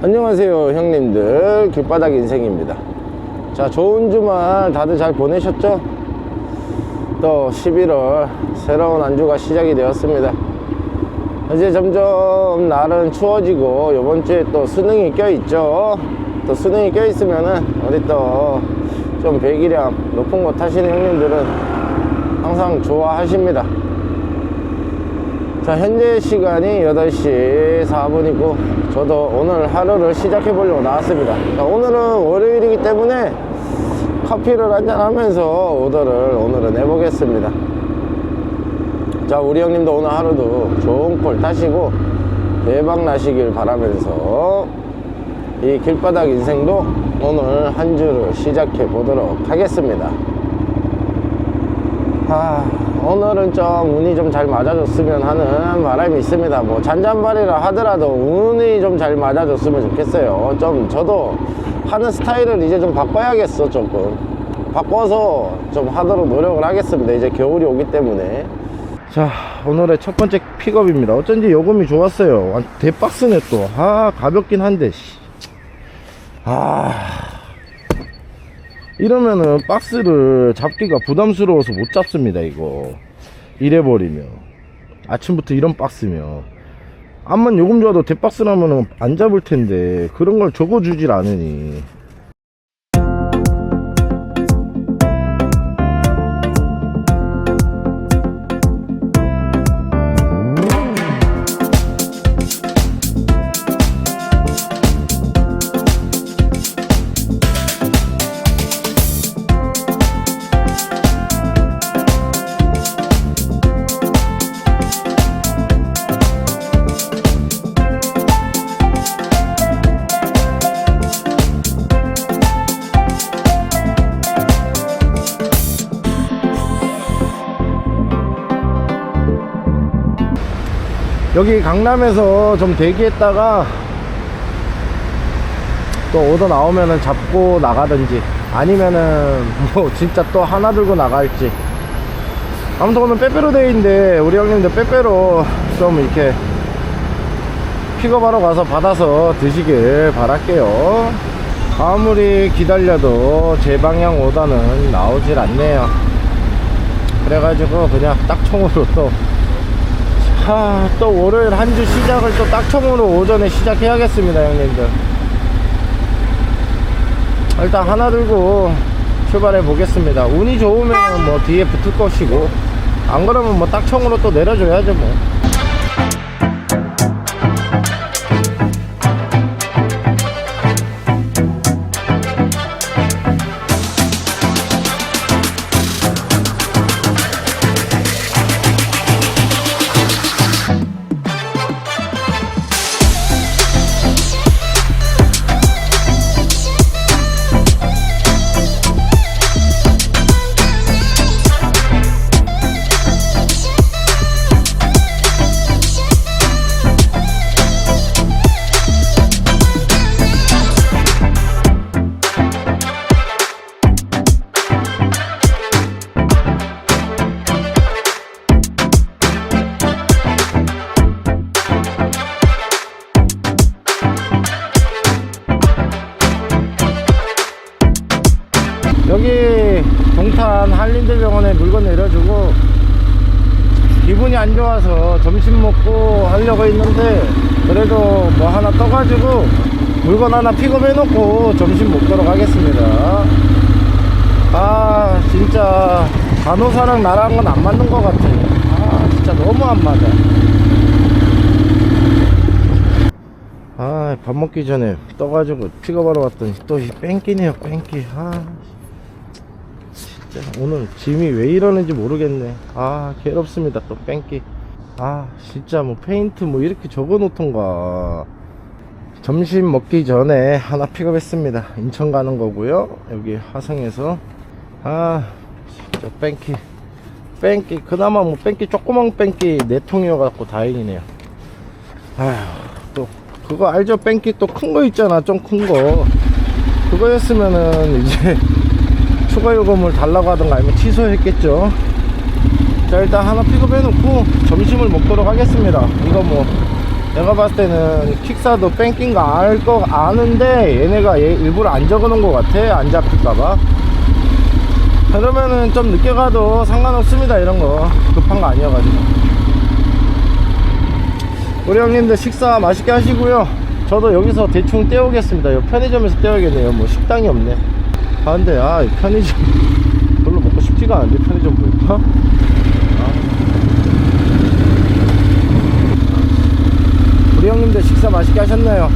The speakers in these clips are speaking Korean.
안녕하세요 형님들. 길바닥 인생입니다. 자 좋은 주말 다들 잘 보내셨죠? 또 11월 새로운 한 주가 시작이 되었습니다. 이제 점점 날은 추워지고 이번 주에 또 수능이 껴있죠? 또 수능이 껴있으면은 어디 또 좀 배기량 높은 거 타시는 형님들은 항상 좋아하십니다 자 현재 시간이 8시 4분이고 저도 오늘 하루를 시작해 보려고 나왔습니다. 자, 오늘은 월요일이기 때문에 커피를 한잔 하면서 오더를 오늘은 해보겠습니다. 자 우리 형님도 오늘 하루도 좋은 콜 타시고 대박 나시길 바라면서 이 길바닥 인생도 오늘 한 주를 시작해 보도록 하겠습니다. 아, 오늘은 좀 운이 좀 잘 맞아줬으면 하는 바람이 있습니다. 뭐 잔잔바리라 하더라도 운이 좀 잘 맞아줬으면 좋겠어요. 좀 저도 하는 스타일을 이제 좀 바꿔야겠어 조금. 바꿔서 좀 하도록 노력을 하겠습니다. 이제 겨울이 오기 때문에. 자, 오늘의 첫 번째 픽업입니다. 어쩐지 요금이 좋았어요. 완- 대박스네 또. 아, 가볍긴 한데. 씨. 아. 이러면은 박스를 잡기가 부담스러워서 못 잡습니다 이거. 이래버리면. 아침부터 이런 박스면. 암만 요금 좋아도 대박스라면은 안 잡을 텐데 그런 걸 적어주질 않으니 여기 강남에서 좀 대기했다가 또 오더 나오면은 잡고 나가든지 아니면은 뭐 진짜 또 하나 들고 나갈지. 아무튼 오늘 빼빼로 데이인데 우리 형님들 빼빼로 좀 이렇게 픽업하러 가서 받아서 드시길 바랄게요. 아무리 기다려도 제 방향 오더는 나오질 않네요. 그래가지고 그냥 딱 총으로 또 아, 또 월요일 한 주 시작을 또 딱총으로 오전에 시작해야겠습니다, 형님들. 일단 하나 들고 출발해 보겠습니다. 운이 좋으면 뭐 뒤에 붙을 것이고, 안 그러면 뭐 딱총으로 또 내려줘야죠, 뭐. 물건 하나 픽업해 놓고 점심 먹도록 하겠습니다. 아 진짜 간호사랑 나랑 건 안 맞는 것 같아 아 진짜 너무 안 맞아. 아 밥 먹기 전에 떠가지고 픽업하러 왔더니 또 이 뺑기네요 뺑기. 아 진짜 오늘 짐이 왜 이러는지 모르겠네. 아 괴롭습니다 또 뺑기. 아 진짜 뭐 페인트 뭐 이렇게 적어 놓던가 점심 먹기 전에 하나 픽업했습니다. 인천 가는 거고요. 여기 화성에서. 아 진짜 뺑기 뺑기 그나마 뭐 뺑기 조그만 뺑기 네 통이어 갖고 다행이네요. 아휴 또 그거 알죠? 뺑기 또큰 거 있잖아. 좀 큰 거. 그거였으면은 이제 추가 요금을 달라고 하던가 아니면 취소했겠죠. 자 일단 하나 픽업해 놓고 점심을 먹도록 하겠습니다. 이거 뭐 내가 봤을 때는 킥사도 뺑낀 거알거 아는데 얘네가 얘 일부러 안 적어 놓은 거 같아 안 잡힐까봐. 그러면은 좀 늦게 가도 상관없습니다 이런 거. 급한 거 아니어가지고. 우리 형님들 식사 맛있게 하시고요. 저도 여기서 대충 때우겠습니다. 요 편의점에서 때우겠네요. 뭐 식당이 없네. 아 근데 아이 편의점. 별로 먹고 싶지가 않은데 편의점 보니까 형님들 식사 맛있게 하셨나요?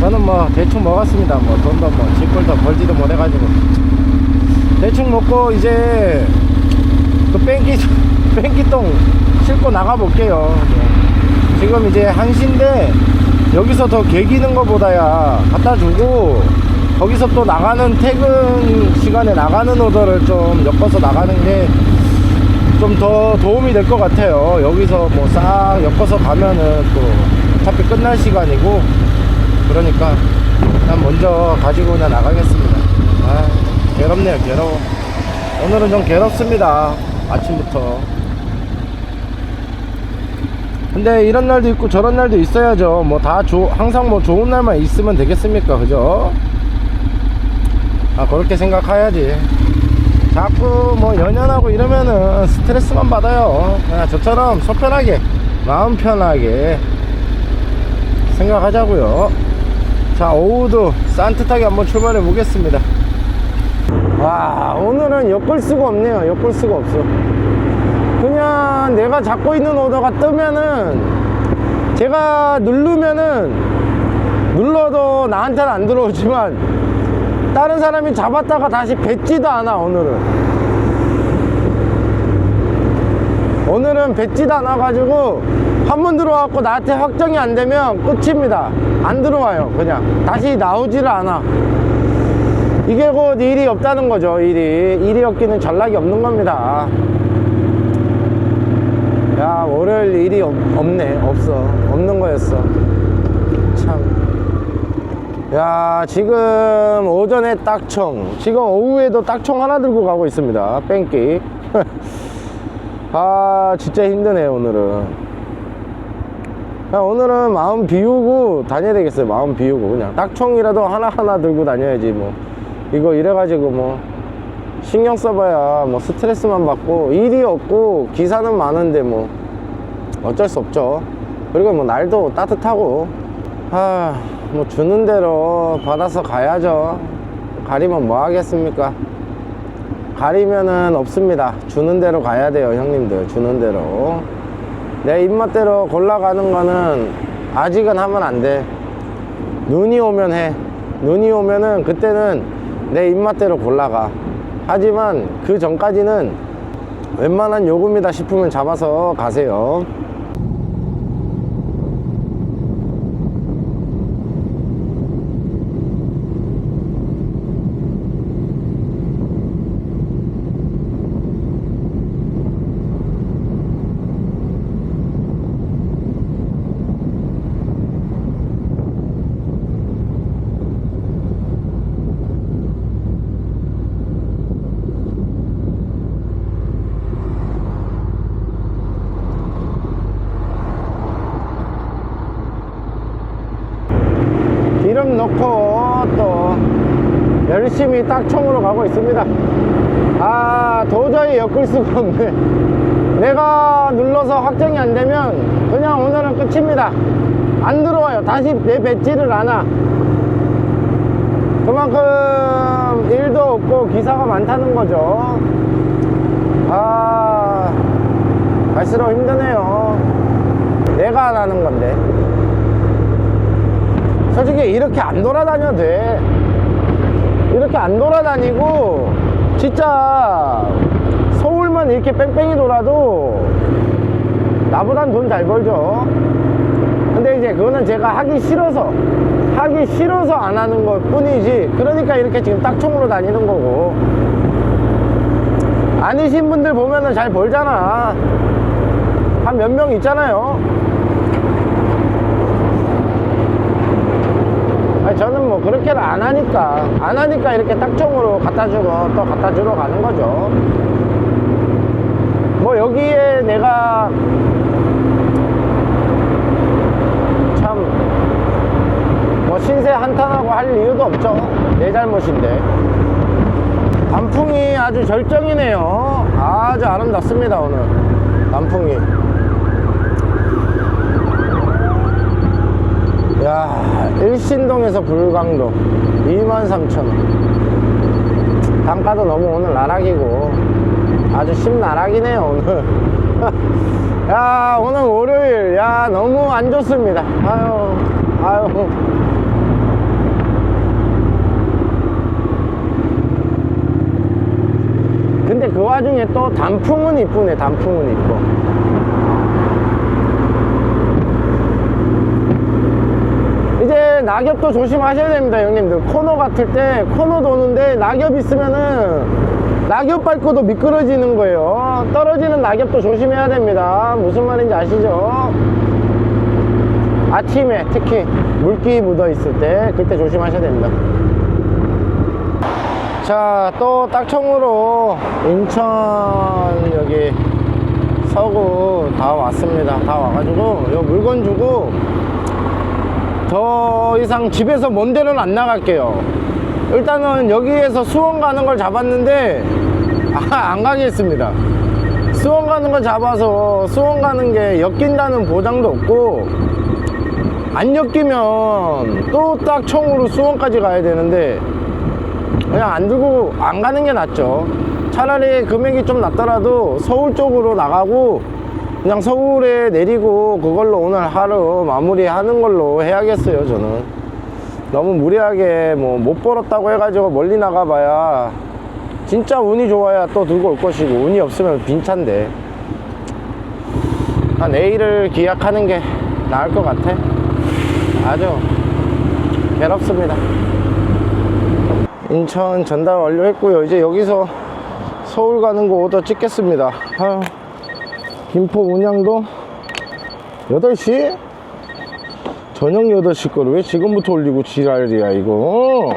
저는 뭐 대충 먹었습니다. 뭐 돈도 뭐 집골도 벌지도 못해가지고. 대충 먹고 이제 그 뺑기 뺑기똥 싣고 나가 볼게요. 지금 이제 1시인데 여기서 더 개기는 것보다야 갖다 주고 거기서 또 나가는 퇴근 시간에 나가는 오더를 좀 엮어서 나가는 게 좀 더 도움이 될 것 같아요. 여기서 뭐 싹 엮어서 가면은 또 어차피 끝날 시간이고 그러니까 난 먼저 가지고 그냥 나가겠습니다. 아 괴롭네요 괴로워. 오늘은 좀 괴롭습니다 아침부터. 근데 이런 날도 있고 저런 날도 있어야죠. 뭐 다 항상 뭐 좋은 날만 있으면 되겠습니까? 그죠? 아 그렇게 생각해야지 자꾸 뭐 연연하고 이러면은 스트레스만 받아요. 저처럼 속 편하게 마음 편하게 생각하자고요. 자 오후도 산뜻하게 한번 출발해 보겠습니다. 와 오늘은 엮을 수가 없네요. 엮을 수가 없어. 그냥 내가 잡고 있는 오더가 뜨면은 제가 누르면은 눌러도 나한테는 안 들어오지만 다른 사람이 잡았다가 다시 뱉지도 않아 오늘은. 오늘은 뱉지도 않아 가지고 한 번 들어와갖고 나한테 확정이 안 되면 끝입니다. 안 들어와요 그냥. 다시 나오지를 않아. 이게 곧 일이 없다는 거죠 일이. 일이 없기는 전락이 없는 겁니다. 야 월요일 일이 없, 없네. 없어. 없는 거였어. 참 야 지금 오전에 딱총 지금 오후에도 딱총 하나 들고 가고 있습니다. 뺑기. 아 진짜 힘드네 오늘은. 야, 오늘은 마음 비우고 다녀야 되겠어요. 마음 비우고 그냥. 딱총이라도 하나하나 들고 다녀야지 뭐. 이거 이래가지고 뭐. 신경 써봐야 뭐 스트레스만 받고 일이 없고 기사는 많은데 뭐. 어쩔 수 없죠. 그리고 뭐 날도 따뜻하고. 아 뭐 주는 대로 받아서 가야죠. 가리면 뭐 하겠습니까? 가리면은 없습니다. 주는 대로 가야 돼요 형님들. 주는 대로. 내 입맛대로 골라가는 거는 아직은 하면 안 돼. 눈이 오면 해. 눈이 오면은 그때는 내 입맛대로 골라가. 하지만 그 전까지는 웬만한 요금이다 싶으면 잡아서 가세요 기름 넣고 또 열심히 있습니다. 아 도저히 엮을 수가 없네. 내가 눌러서 확정이 안 되면 그냥 오늘은 끝입니다. 안 들어와요. 다시 내 뱉지를 않아 그만큼 일도 없고 기사가 많다는 거죠. 아 갈수록 힘드네요. 내가 안 하는 건데. 솔직히 이렇게 안 돌아다녀도 돼 이렇게 안 돌아다니고 진짜 서울만 이렇게 뺑뺑이 돌아도 나보단 돈 잘 벌죠. 근데 이제 그거는 제가 하기 싫어서 하기 싫어서 안 하는 것 뿐이지 그러니까 이렇게 지금 딱총으로 다니는 거고. 아니신 분들 보면은 잘 벌잖아. 한 몇 명 있잖아요 그렇게는 안 하니까 안 하니까 이렇게 딱정으로 갖다 주고 또 갖다 주러 가는 거죠. 뭐 여기에 내가 참 뭐 신세 한탄하고 할 이유도 없죠. 내 잘못인데. 단풍이 아주 절정이네요. 아주 아름답습니다 오늘. 단풍이. 야 일신동에서 불광도 23,000원. 단가도 너무 오늘 나락이고 아주 심나락이네요 오늘. 야 오늘 월요일. 야 너무 안 좋습니다. 아유 아유. 근데 그 와중에 또 단풍은 이쁘네 단풍은 이뻐 이제 낙엽도 조심하셔야 됩니다 형님들. 코너 같을 때 코너 도는데 낙엽 있으면은 낙엽 밟고도 미끄러지는 거예요. 떨어지는 낙엽도 조심해야 됩니다. 무슨 말인지 아시죠? 아침에 특히 물기 묻어 있을 때 그때 조심하셔야 됩니다. 자 또 딱총으로 인천 여기 서구 다 왔습니다. 다 와가지고 요 물건 주고 더 이상 집에서 먼 데는 안 나갈게요. 일단은 여기에서 수원 가는 걸 잡았는데 아, 안 가겠습니다. 수원 가는 걸 잡아서 수원 가는 게 엮인다는 보장도 없고 안 엮이면 또딱 총으로 수원까지 가야 되는데 그냥 안 들고 안 가는 게 낫죠. 차라리 금액이 좀 낮더라도 서울 쪽으로 나가고 그냥 서울에 내리고 그걸로 오늘 하루 마무리하는 걸로 해야겠어요 저는. 너무 무리하게 뭐 못 벌었다고 해가지고 멀리 나가봐야 진짜 운이 좋아야 또 들고 올 것이고 운이 없으면 빈차인데. 한 내일을 기약하는 게 나을 것 같아. 아주 괴롭습니다. 인천 전달 완료했고요. 이제 여기서 서울 가는 거 오더 찍겠습니다. 아유. 김포 운양도 8시? 저녁 8시 거를 왜 지금부터 올리고 지랄이야 이거?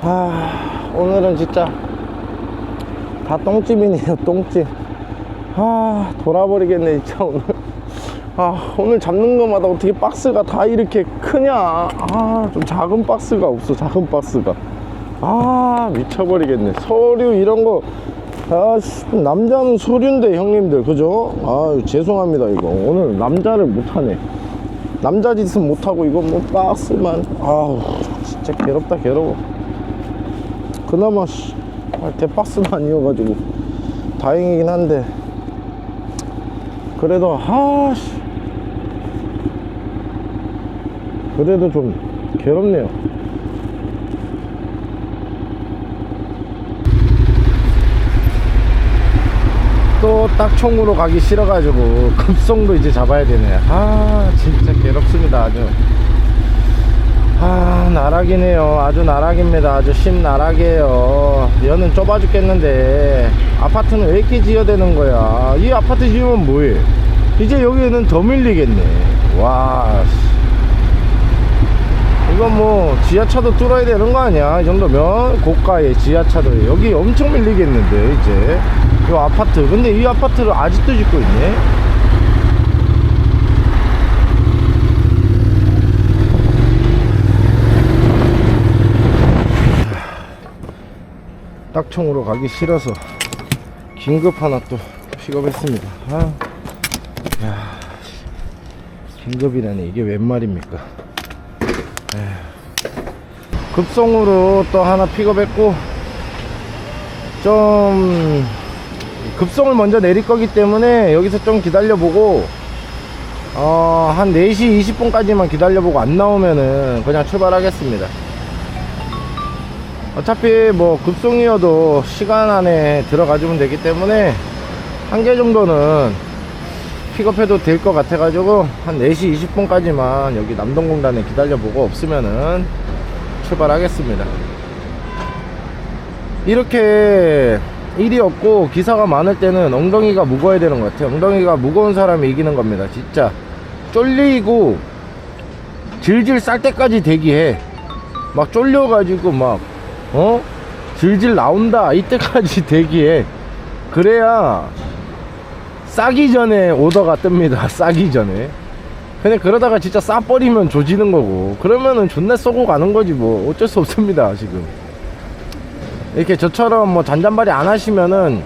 아 오늘은 진짜 다 똥집이네요 똥집. 아 돌아버리겠네 진짜 오늘. 아 오늘 잡는 것마다 어떻게 박스가 다 이렇게 크냐? 아 좀 작은 박스가 없어 작은 박스가. 아 미쳐버리겠네. 서류 이런 거 아, 씨, 남자는 서류인데 형님들. 그죠? 아 죄송합니다 이거. 오늘 남자를 못하네. 남자 짓은 못하고 이거 뭐 박스만. 아우 진짜 괴롭다 괴로워. 그나마 씨, 아, 대박스는 아니어가지고 다행이긴 한데. 그래도 아씨. 그래도 좀 괴롭네요 또 딱총으로 가기 싫어가지고 급성도 이제 잡아야 되네. 아 진짜 괴롭습니다 아주. 아 나락이네요. 아주 나락입니다. 아주 심 나락이에요. 여는 좁아 죽겠는데 아파트는 왜 이렇게 지어야 되는 거야? 이 아파트 지으면 뭐해? 이제 여기는 더 밀리겠네. 와 씨. 이건 뭐 지하차도 뚫어야 되는 거 아니야? 이 정도면 고가의 지하차도 여기 엄청 밀리겠는데 이제 이 아파트. 근데 이 아파트를 아직도 짓고 있네. 딱총으로 가기 싫어서 긴급 하나 또 픽업했습니다. 아, 야, 긴급이라니 이게 웬 말입니까? 급송으로 또 하나 픽업했고 좀 급송을 먼저 내릴 거기 때문에 여기서 좀 기다려보고 어, 한 4시 20분까지만 기다려보고 안 나오면은 그냥 출발하겠습니다. 어차피 뭐 급송이어도 시간 안에 들어가주면 되기 때문에 한 개 정도는 픽업해도 될 것 같아 가지고 한 4시 20분까지만 여기 남동공단에 기다려보고 없으면은 출발하겠습니다. 이렇게 일이 없고 기사가 많을 때는 엉덩이가 무거워야 되는 것 같아요. 엉덩이가 무거운 사람이 이기는 겁니다 진짜. 쫄리고 질질 쌀 때까지 대기해. 막 쫄려가지고 막 어? 질질 나온다 이때까지 대기해. 그래야 싸기 전에 오더가 뜹니다 싸기 전에. 근데 그러다가 진짜 싸버리면 조지는 거고. 그러면은 존나 쏘고 가는 거지 뭐. 어쩔 수 없습니다 지금 이렇게 저처럼 뭐 잔잔바리 안 하시면은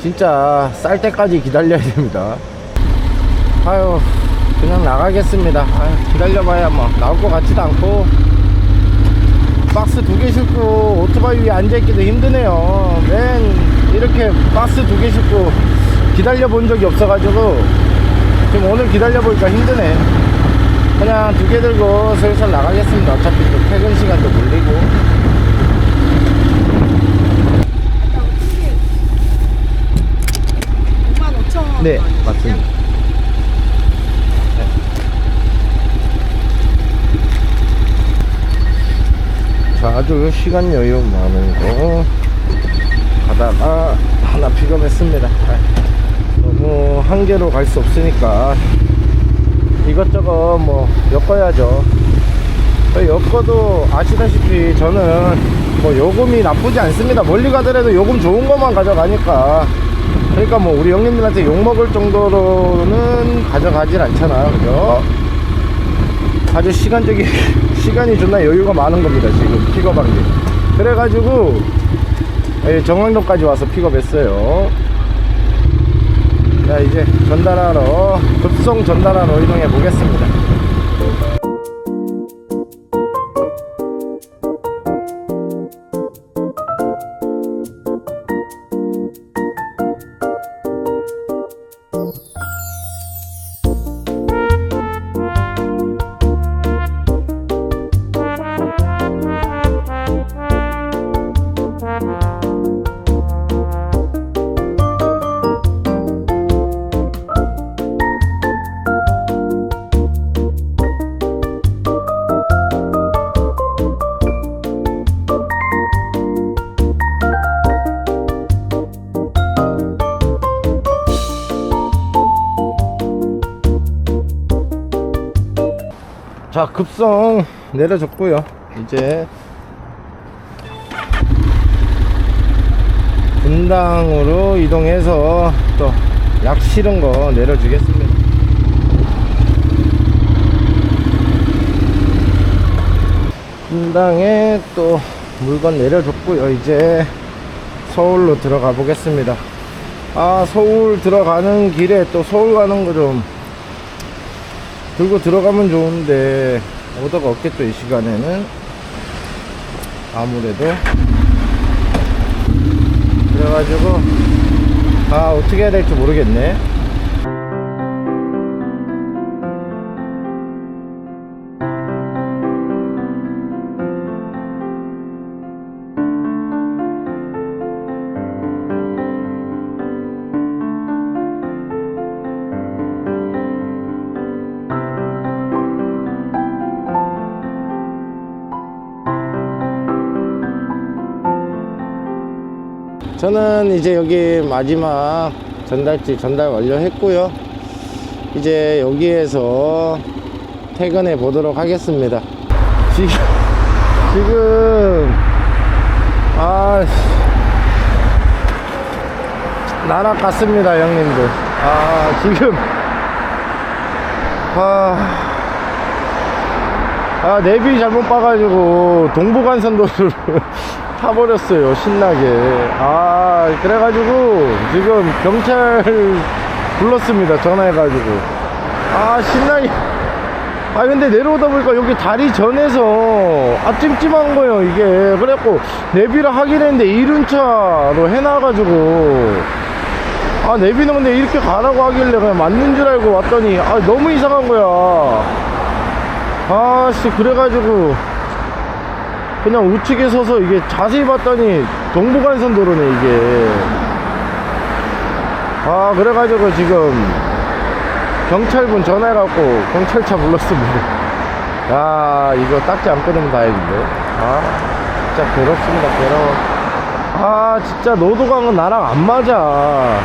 진짜 쌀 때까지 기다려야 됩니다. 아유 그냥 나가겠습니다. 아유, 기다려봐야 뭐 나올 것 같지도 않고. 박스 두 개 싣고 오토바이 위에 앉아있기도 힘드네요. 맨 이렇게 박스 두 개 싣고 기다려 본 적이 없어가지고 지금 오늘 기다려 보니까 힘드네. 그냥 두 개 들고 슬슬 나가겠습니다. 어차피 또 퇴근 시간도 물리고 네. 맞습니다. 자 아주 시간 여유 많은 거 가다가 하나 픽업했습니다. 너무 한 개로 갈 수 없으니까 이것저것 뭐 엮어야죠. 어, 엮어도 아시다시피 저는 뭐 요금이 나쁘지 않습니다. 멀리 가더라도 요금 좋은 것만 가져가니까 그러니까 뭐 우리 형님들한테 욕먹을 정도로는 가져가질 않잖아요. 그죠? 아주 시간적인 시간이 존나 여유가 많은 겁니다 지금 픽업한 게. 그래가지고 예, 정왕동까지 와서 픽업했어요. 자 이제 전달하러 급송 전달하러 이동해 보겠습니다 자 급성 내려줬고요. 이제 분당으로 이동해서 또 약 실은 거 내려주겠습니다. 분당에 또 물건 내려줬고요. 이제 서울로 들어가 보겠습니다. 아 서울 들어가는 길에 또 서울 가는 거좀 들고 들어가면 좋은데 오더가 없겠죠 이 시간에는. 아무래도. 그래가지고 아 어떻게 해야 될지 모르겠네 저는 이제 여기 마지막 전달지 전달 완료했고요. 이제 여기에서 퇴근해 보도록 하겠습니다. 지금, 지금, 아, 나락 같습니다, 형님들. 아, 지금, 아, 아, 내비 잘못 봐가지고 동부간선도로를 타버렸어요, 신나게. 아, 그래가지고 지금 경찰 불렀습니다, 전화해가지고. 아, 신나게. 아, 근데 내려오다 보니까 여기 다리 전에서 아, 찜찜한 거예요, 이게. 그래갖고 내비를 하긴 했는데 이륜차로 해놔가지고. 아, 내비는 근데 이렇게 가라고 하길래 그냥 맞는 줄 알고 왔더니 아, 너무 이상한 거야. 아씨 그래가지고 그냥 우측에 서서 이게 자세히 봤더니 동부간선 도로네 이게. 아 그래가지고 지금 경찰분 전화해갖고 경찰차 불렀습니다. 야 이거 딱지 안 끊으면 다행인데. 아 진짜 괴롭습니다 괴로워. 아 진짜 노도강은 나랑 안 맞아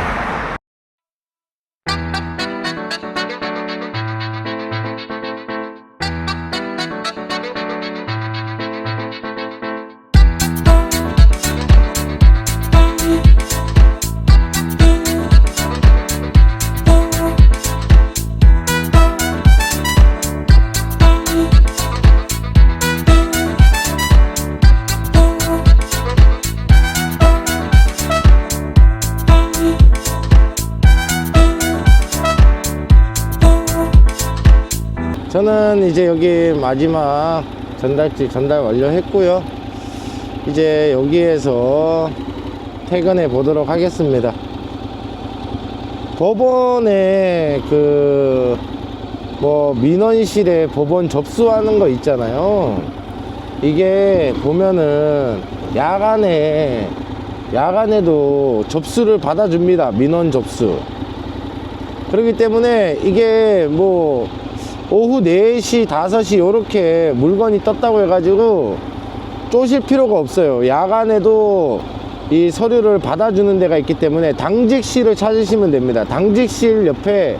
이제 여기 마지막 전달지 전달 완료했고요. 이제 여기에서 퇴근해 보도록 하겠습니다. 법원에 그 뭐 민원실에 법원 접수하는 거 있잖아요. 이게 보면은 야간에 야간에도 접수를 받아줍니다. 민원 접수. 그렇기 때문에 이게 뭐 오후 4시, 5시 요렇게 물건이 떴다고 해가지고 쪼실 필요가 없어요. 야간에도 이 서류를 받아주는 데가 있기 때문에 당직실을 찾으시면 됩니다. 당직실 옆에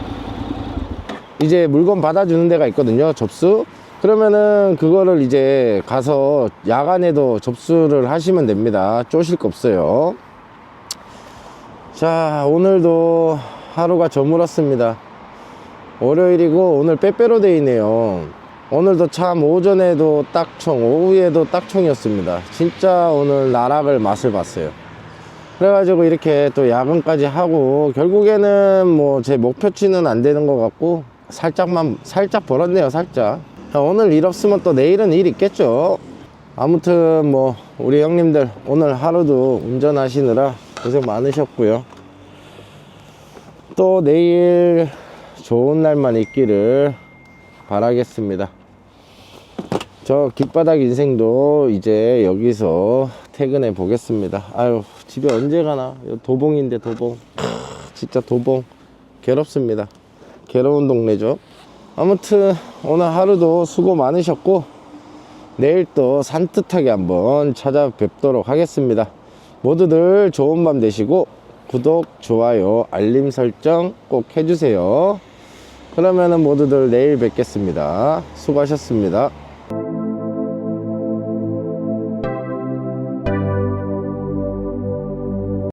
이제 물건 받아주는 데가 있거든요. 접수. 그러면은 그거를 이제 가서 야간에도 접수를 하시면 됩니다. 쪼실 거 없어요. 자, 오늘도 하루가 저물었습니다. 월요일이고 오늘 빼빼로 데이네요. 오늘도 참 오전에도 딱총, 오후에도 딱총이었습니다. 진짜 오늘 나락을 맛을 봤어요. 그래가지고 이렇게 또 야근까지 하고 결국에는 뭐 제 목표치는 안 되는 것 같고 살짝만 살짝 벌었네요 살짝 자, 오늘 일 없으면 또 내일은 일 있겠죠 아무튼 뭐 우리 형님들 오늘 하루도 운전하시느라 고생 많으셨고요 또 내일 좋은 날만 있기를 바라겠습니다. 저 길바닥 인생도 이제 여기서 퇴근해 보겠습니다. 아유 집에 언제 가나? 도봉인데 도봉. 크, 진짜 도봉. 괴롭습니다. 괴로운 동네죠. 아무튼 오늘 하루도 수고 많으셨고 내일 또 산뜻하게 한번 찾아뵙도록 하겠습니다. 모두들 좋은 밤 되시고 구독 좋아요 알림 설정 꼭 해주세요 그러면은 모두들 내일 뵙겠습니다. 수고하셨습니다